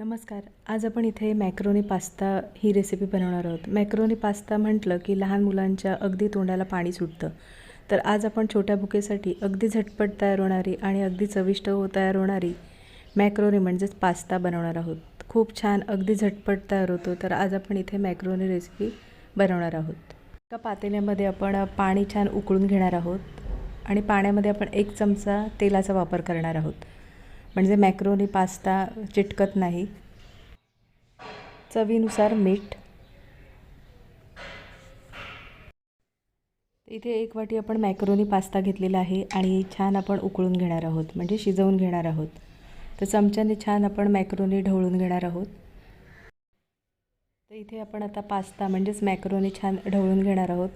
नमस्कार. आज आपण इथे मॅक्रोनी पास्ता ही रेसिपी बनवणार आहोत. मॅक्रोनी पास्ता म्हटलं की लहान मुलांच्या अगदी तोंडाला पाणी सुटतं. तर आज आपण छोट्या बुकेसाठी अगदी झटपट तयार होणारी आणि अगदी चविष्ट हो तयार होणारी मॅक्रोनी म्हणजेच पास्ता बनवणार आहोत. खूप छान अगदी झटपट तयार होतो. तर आज आपण इथे मॅक्रोनी रेसिपी बनवणार आहोत. एका पातेल्यामध्ये आपण पाणी छान उकळून घेणार आहोत आणि पाण्यामध्ये आपण एक चमचा तेलाचा वापर करणार आहोत. म्हणजे मॅक्रोनी पास्ता चिटकत नाही. चवीनुसार मीठ. इथे एक वाटी आपण मॅक्रोनी पास्ता घेतलेला आहे आणि छान आपण उकळून घेणार आहोत म्हणजे शिजवून घेणार आहोत. तर चमच्याने छान आपण मॅक्रोनी ढवळून घेणार आहोत. तर इथे आपण आता पास्ता म्हणजेच मॅक्रोनी छान ढवळून घेणार आहोत.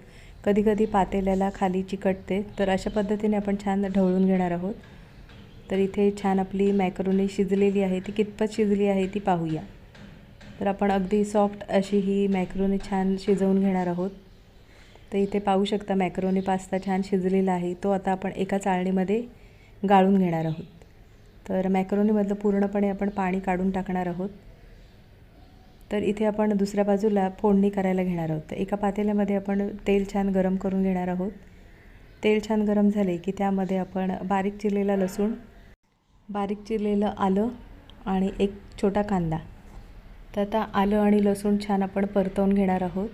कधीकधी पातेल्याला खाली चिकटते तर अशा पद्धतीने आपण छान ढवळून घेणार आहोत. तर इथे छान आपली मॅकरोनी शिजलेली आहे ती कितपत शिजली आहे ती पाहूया. तर आपण अगदी सॉफ्ट अशी ही मॅक्रोनी छान शिजवून घेणार आहोत. तर इथे पाहू शकता मॅक्रोनी पास्ता छान शिजलेला आहे तो आता आपण एका चाळणीमध्ये गाळून घेणार आहोत. तर मॅक्रोनीमधलं पूर्णपणे आपण पाणी काढून टाकणार आहोत. तर इथे आपण दुसऱ्या बाजूला फोडणी करायला घेणार आहोत. तर एका पातेल्यामध्ये आपण तेल छान गरम करून घेणार आहोत. तेल छान गरम झाले की त्यामध्ये आपण बारीक चिरलेला लसूण बारीक चिरलेलं आलं आणि एक छोटा कांदा. तर आता आलं आणि लसूण छान आपण परतवून घेणार आहोत.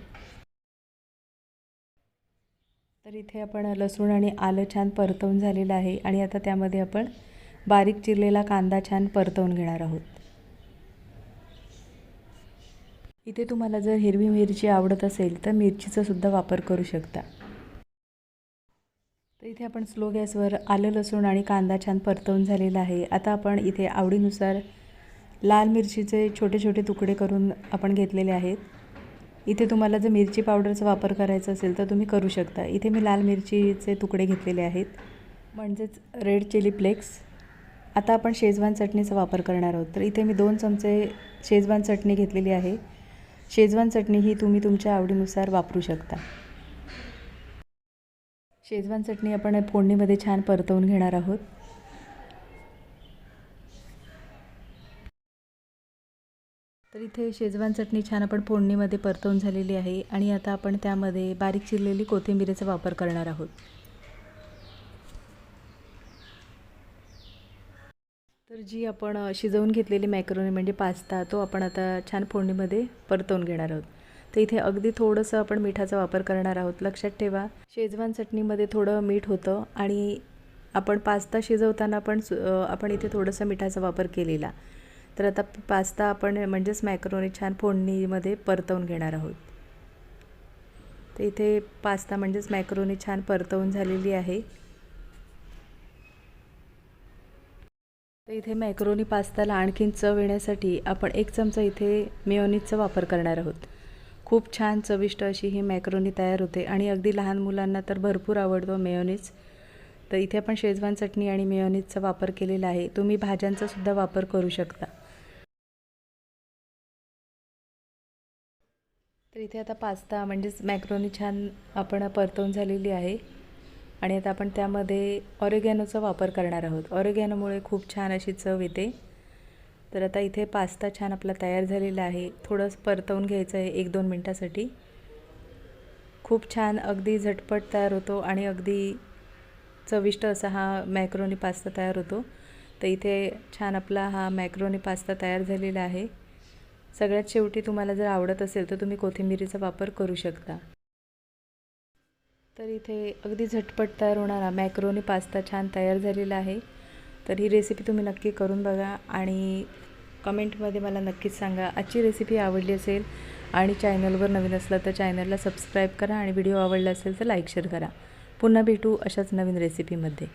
तर इथे आपण लसूण आणि आलं छान परतवून झालेलं आहे आणि आता त्यामध्ये आपण बारीक चिरलेला कांदा छान परतवून घेणार आहोत. इथे तुम्हाला जर हिरवी मिरची आवडत असेल तर मिरचीचा सुद्धा वापर करू शकता. तर इथे आपण स्लो गॅसवर आलं लसूण आणि कांदा छान परतवून झालेला आहे. आता आपण इथे आवडीनुसार लाल मिरचीचे छोटे छोटे तुकडे करून आपण घेतलेले आहेत. इथे तुम्हाला जर मिरची पावडरचा वापर करायचा असेल तर तुम्ही करू शकता. इथे मी लाल मिरचीचे तुकडे घेतलेले आहेत. म्हणजेच रेड चिली फ्लेक्स. आता आपण शेजवान चटणीचा वापर करणार आहोत. तर इथे मी दोन चमचे शेजवान चटणी घेतलेली आहे. शेजवान चटणी ही तुम्ही तुमच्या आवडीनुसार वापरू शकता. शेजवान चटणी आपण फोडणीमध्ये छान परतवून घेणार आहोत. तर इथे शेजवान चटणी छान आपण फोडणीमध्ये परतवून झालेली आहे आणि आता आपण त्यामध्ये बारीक चिरलेली कोथिंबीरीचा वापर करणार आहोत. तर जी आपण शिजवून घेतलेली मॅक्रोनी म्हणजे पास्ता तो आपण आता छान फोडणीमध्ये परतवून घेणार आहोत. तर इथे अगदी थोडंसं आपण मिठाचा वापर करणार आहोत. लक्षात ठेवा शेजवान चटणीमध्ये थोडं मीठ होतं आणि आपण पास्ता शिजवताना पण आपण इथे थोडंसं मिठाचा वापर केलेला. तर आता पास्ता आपण म्हणजेच मॅक्रोनी छान फोडणीमध्ये परतवून घेणार आहोत. तर इथे पास्ता म्हणजेच मॅक्रोनी छान परतवून झालेली आहे. तर इथे मॅक्रोनी पास्ताला आणखीन चव येण्यासाठी आपण एक चमचा इथे मेयोनीजचा वापर करणार आहोत. खूप छान चविष्ट अशी ही मॅक्रोनी तयार होते. आणि अगदी लहान मुलांना तर भरपूर आवडतो मेयोनीज. तर इथे आपण शेजवान चटणी आणि मेयोनीजचा वापर केलेला आहे. तुम्ही भाज्यांचा सुद्धा वापर करू शकता. तर इथे आता पास्ता म्हणजेच मॅक्रोनी छान आपण परतवून झालेली आहे. आणि आता आपण त्यामध्ये ऑरेगॅनोचा वापर करणार आहोत. ऑरेगॅनोमुळे खूप छान अशी चव येते. तर आता इथे पास्ता छान आपला तयार झालेला आहे. थोडं परतवून घ्यायचं आहे एक दोन मिनटासाठी. खूप छान अगदी झटपट तयार होतो आणि अगदी चविष्ट असा हा मॅक्रोनी पास्ता तयार होतो. तर इथे छान आपला हा मॅक्रोनी पास्ता तयार झालेला आहे. सगळ्यात शेवटी तुम्हाला जर आवडत असेल तर तुम्ही कोथिंबिरीचा वापर करू शकता. तर इथे अगदी झटपट तयार होणारा मॅक्रोनी पास्ता छान तयार झालेला आहे. तर ही रेसिपी तुम्ही नक्की करून बघा आणि कमेंटमध्ये मला नक्कीच सांगा. आजची रेसिपी आवडली असेल आणि चॅनलवर नवीन असलं तर चॅनलला सबस्क्राईब करा आणि व्हिडिओ आवडला असेल तर लाईक शेअर करा. पुन्हा भेटू अशाच नवीन रेसिपीमध्ये